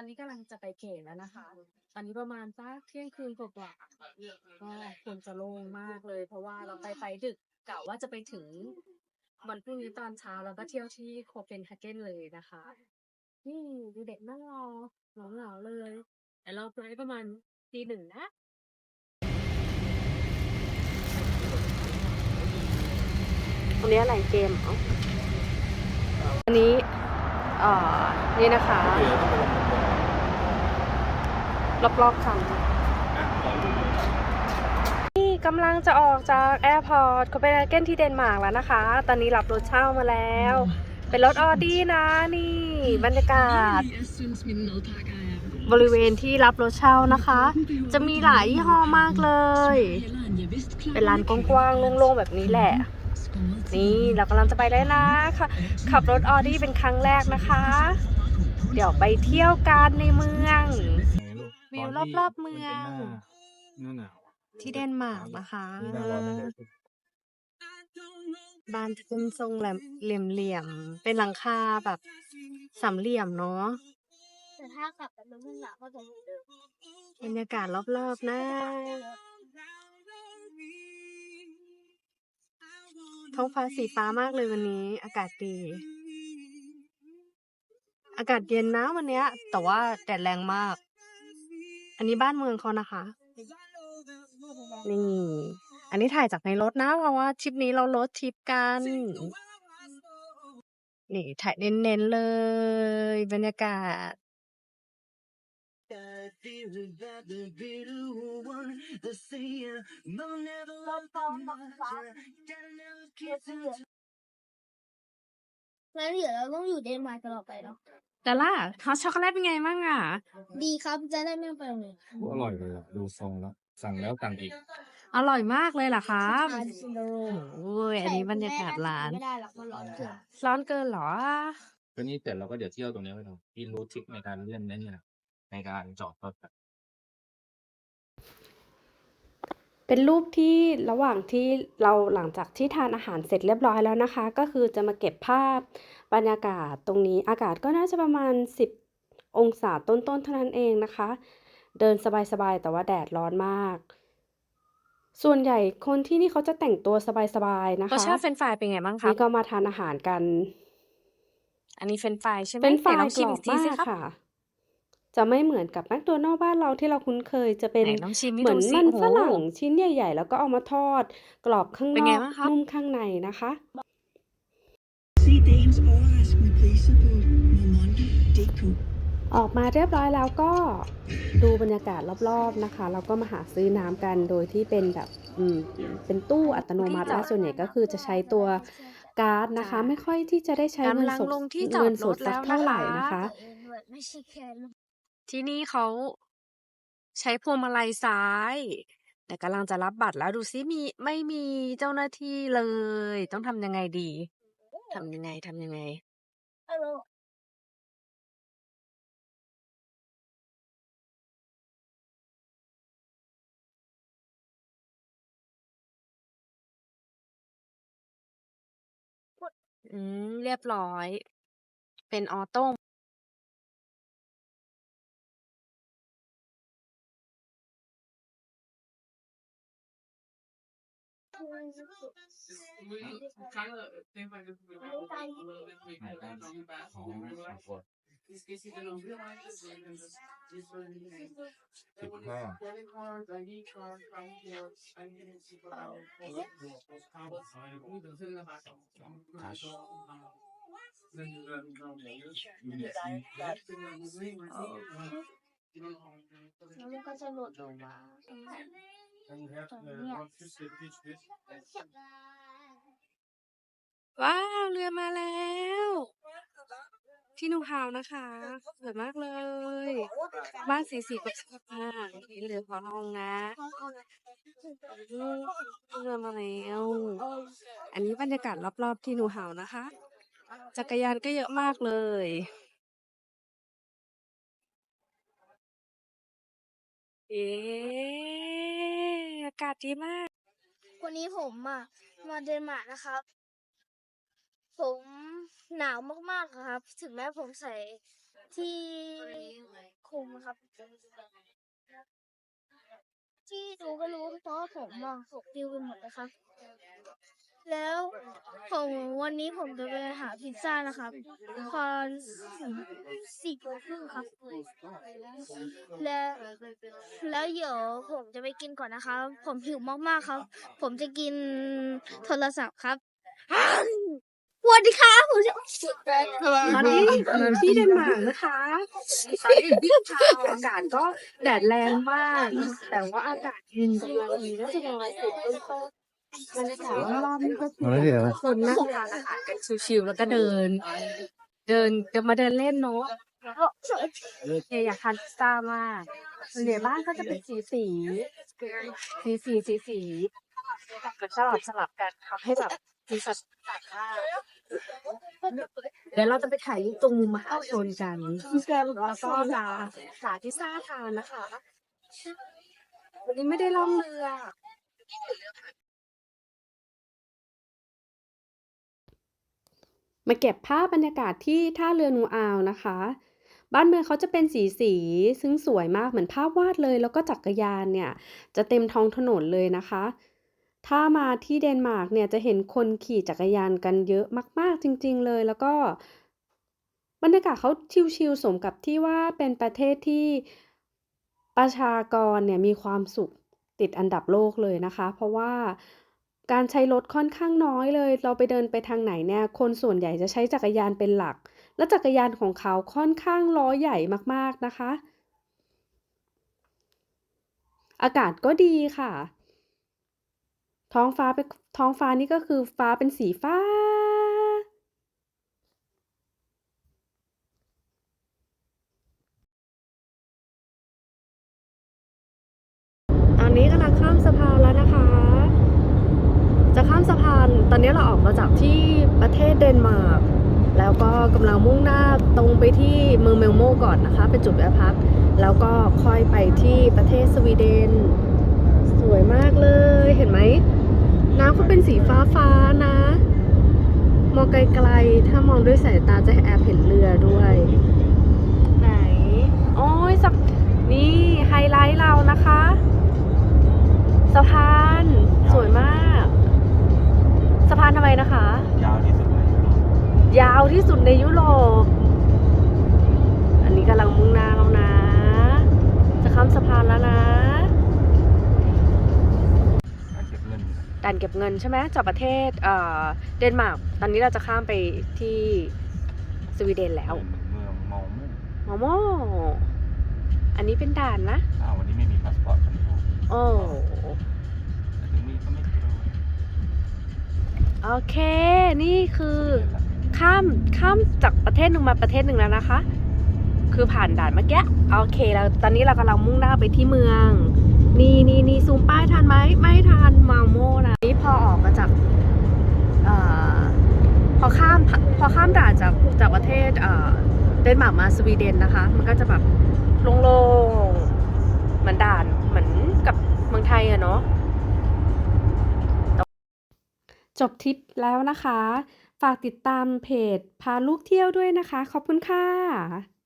อนนี้กำลังจะไปเขตแล้วนะคะ ตอนนี้ประมาณสักเที่ยงคืนกว่าๆก็ควรจะโล่งมากเลย เพราะว่าเราไปไปดึกกะว่าจะไปถึงวันพรุ่งนี้ตอนเช้าแล้วก็เที่ยวที่โคเปนเฮเกนเลยนะคะ นี่ดูเด็กนั่งรอเหงาๆเลยแต่เราไปประมาณตีหนึ่งนะตรงนี้อะไรเกมเหรออันนี้เอ่อนี่นะคะ รอบๆคันนี่กำลังจะออกจากแอร์พอร์ตโคเปนเฮเกนที่เดนมาร์กแล้วนะคะ ตอนนี้รับรถเช่ามาแล้ว เป็นรถออดี้นะนี่บรรยากาศ บริเวณที่รับรถเช่านะคะ จะมีหลายยี่ห้อมากเลย เป็นลานกว้างๆโล่งๆแบบนี้แหละนี่เรากำลังจะไปได้วนะค่ะขับรถออดี้เป็นครั้งแรกนะคะ เดี๋ยวไปเที่ยวกันในเมือง วิวรอบๆเมืองหน้าหนาวที่เดนมาร์กนะคะหน้าร้อนไม่ได้บ้านจะเป็นทรงแหลมเหลี่ยมๆเป็นหลังคาแบบสามเหลี่ยมเนาะแต่ถ้าขับแบบรถมุ่งหนาก็จะเหมือนเดิมบรรยากาศรอบๆนะ ท้องฟ้าสีฟ้ามากเลยวันนี้ อากาศดี อากาศเย็นนะวันเนี้ย แต่ว่าแดดแรงมาก อันนี้บ้านเมืองเขานะคะ นี่ อันนี้ถ่ายจากในรถนะ เพราะว่าทริปนี้เรารถทริปกัน นี่ถ่ายเน้นๆเลย บรรยากาศ แล้วเดี๋ยวเราต้องอยู่เดนมาร์กตลอดไปเนาะ แต่ล่ะฮอตช็อกโกแลตเป็นไงบ้างอะ ดีครับจะได้ไม่ต้องไปโรงเรียนอร่อยเลยอะดูทรงแล้วสั่งแล้วสั่งอีก อร่อยมากเลยเหรอครับทานชิโร่โอ้ยอันนี้บรรยากาศร้าน ไม่ได้หรอกมันร้อนเกินร้อนเกินเหรอ ก็นี่แต่เราก็เดี๋ยวเที่ยวตรงนี้ไปเราพี่รู้ทริคในการเลื่อนนั่นเนี่ยในการจอดรถแบบเป็นรูปที่ระหว่างที่เราหลังจากที่ทานอาหารเสร็จเรียบร้อยแล้วนะคะ ก็คือจะมาเก็บภาพ บรรยากาศตรงนี้อากาศก็น่าจะประมาณ 10 องศาต้นๆเท่านั้นเองนะคะ เดินสบายๆแต่ว่าแดดร้อนมาก ส่วนใหญ่คนที่นี่เขาจะแต่งตัวสบายๆนะคะรสชาติเฟรนช์ฟรายเป็นไงบ้างครับนี่ก็มาทานอาหารกัน อันนี้เฟรนช์ฟรายใช่ไหมเป็นฝ่ายไหลองกชิรมออีบกทีมาสิกครับค่ะจะไม่เหมือนกับแมคโดนัลด์บ้านเราที่เราคุ้นเคยจะเป็นไหนลองชิมให้เหมือนดูสิมันโอ้โหฝรั่งชิ้นใหญ่ ๆ แล้วก็เอามาทอด กรอบข้างเป็นนไงอกบ้างครับนุ่มข้างในนะคะ See Dames or ask me please support Momondo Deco. ออกมาเรียบร้อยแล้วก็ดูบรรยากาศรอบๆนะคะแล้วก็มาหาซื้อน้ำกันโดยที่เป็นแบบอืมเป็นตู้อัตโนมัติและส่วนใหญ่ก็คือจะใช้ตัวการ์ดนะคะ ไม่ค่อยที่จะได้ใช้เงินกำลังสดลงที่จอเงิดนรสถดสักแล้วเท่าไหร่นะนะคะคะเองด้วยไม่ใช่แค่ลูกที่นี่เขาใช้พวงมาลัยซ้าย แต่กำลังจะรับบัตรแล้วดูซิมีไม่มีเจ้าหน้าที่เลย ต้องทำยังไงดี ทำยังไง ทำยังไง ฮัลโหล อืม เรียบร้อย เป็น We, I'm trying to think like this is going to a little bit quicker. I'm talking ว้าว เรือมาแล้ว ที่นูฮาวนะคะสวยมากเลย บ้านสีสีกับสวยมากนี่เรือขอทองนะอืมเรือมาแล้ว อันนี้บรรยากาศรอบๆที่นูฮาวนะคะ จักรยานก็เยอะมากเลยเอ๊ะอากาศดีมาก วันนี้ผมอะมาเดนมาร์กนะครับ ผมหนาวมากๆครับ ถึงแม้ผมใส่ที่คุมครับ ที่ดูก็รู้เพราะผมมองหกดิวไปหมดนะครับ แล้วผมวันนี้ผมจะไปหาพิซซ่านะครับตอนสี่โมงครึ่งครับ แล้วแล้วเดี๋ยวผมจะไปกินก่อนนะครับ ผมหิวมากๆครับ ผมจะกินโทรศัพท์ครับสวัสดีครับผมจะตอนนี้ที่เดนมาร์กนะคะตอนนี้เช้าอากาศก็แดดแรงมาก แต่ว่าอากาศเย็นกำลังดีน่าจะประมาณสิบต้น ต้นบราการอบนี่ก็คือคนนั่งทานอาหารกันชิวๆแล้วก็เดิน เดินจะมาเดินเล่นเนาะเนี่ยอยากทานพิซซ่ามากส่วนใหญ่บ้านก็จะเป็นสีสีสีสีสีสีสลับสลับกันทำให้แบบมีสัดส่ากเดี๋ยวเราจะไปถ่ายรูปตรงมุมมหาชนกันแล้วก็จะหาที่ซ่าทานนะคะ วันนี้ไม่ได้ล่องเรือ มาเก็บภาพบรรยากาศที่ท่าเรือนูอาวนะคะ บ้านเมืองเขาจะเป็นสีสีซึ่งสวยมากเหมือนภาพวาดเลย แล้วก็จักรยานเนี่ย จะเต็มท้องถนนเลยนะคะ ถ้ามาที่เดนมาร์กเนี่ยจะเห็นคนขี่จักรยานกันเยอะมาก ๆ จริง ๆ เลย แล้วก็ บรรยากาศเขาชิลๆสมกับที่ว่าเป็นประเทศที่ประชากรเนี่ยมีความสุขติดอันดับโลกเลยนะคะ เพราะว่า การใช้รถค่อนข้างน้อยเลย เราไปเดินไปทางไหนเนี่ย คนส่วนใหญ่จะใช้จักรยานเป็นหลัก และจักรยานของเขาค่อนข้างล้อใหญ่มากๆนะคะ อากาศก็ดีค่ะ ท้องฟ้าเป็นท้องฟ้านี่ก็คือฟ้าเป็นสีฟ้า ตอนนี้กำลังข้ามสะพานแล้วนะคะ จะข้ามสะพาน ต อนนี้เราออกมาจากที่ประเทศเดนมาร์กแล้วก็กำลังมุ่งหน้าตรงไปที่เมืองเมลโมก่อนนะคะ เป็นจุดแวะพัก แล้วก็ค่อยไปที่ประเทศสวีเดน สวยมากเลยเห็นไหมน้ำก็เป็นสีฟ้าฟ้านะ มองไกลๆ ถ้ามองด้วยสายตาจะแอบเห็นเรือด้วย ไหน โอ้ยสักนี่ไฮไลท์เรานะคะ สะพาน สวยมาก พานทำไมนะคะ ยาวที่สุดเลยยาวที่สุดในยุโรป อันนี้กำลังมุ่งหน้าแล้วนะ จะข้ามสะพานแล้วนะการเก็บเงินด่านเก็บเงินใช่ไหมจากประเทศเอ่อเดนมาร์ก ตอนนี้เราจะข้ามไปที่สวีเดนแล้วเมืองเมามุ่งโมโมอันนี้เป็นด่านนะ อ้าววันนี้ไม่มีพาสปอร์ตกันถูกโอ้ โอเค นี่คือเดือนละข้ามข้ามจากประเทศหนึ่งมาประเทศหนึ่งแล้วนะคะ คือผ่านด่านเมื่อกี้โอเคแล้วตอนนี้เรากำลังมุ่งหน้าไปที่เมือง นี่นี่นี่ซูมป้ายทันไหมไม่ทันมาโมนะนี่พอออกมาจากเอ่อพอข้ามพอข้ามด่านจากจากประเทศเอ่อเดนมาร์กมาสวีเดนนะคะ มันก็จะแบบโล่งๆเหมือนด่านเหมือนกับเมืองไทยอะเนาะ จบทริปแล้วนะคะ ฝากติดตามเพจพาลูกเที่ยวด้วยนะคะ ขอบคุณค่ะ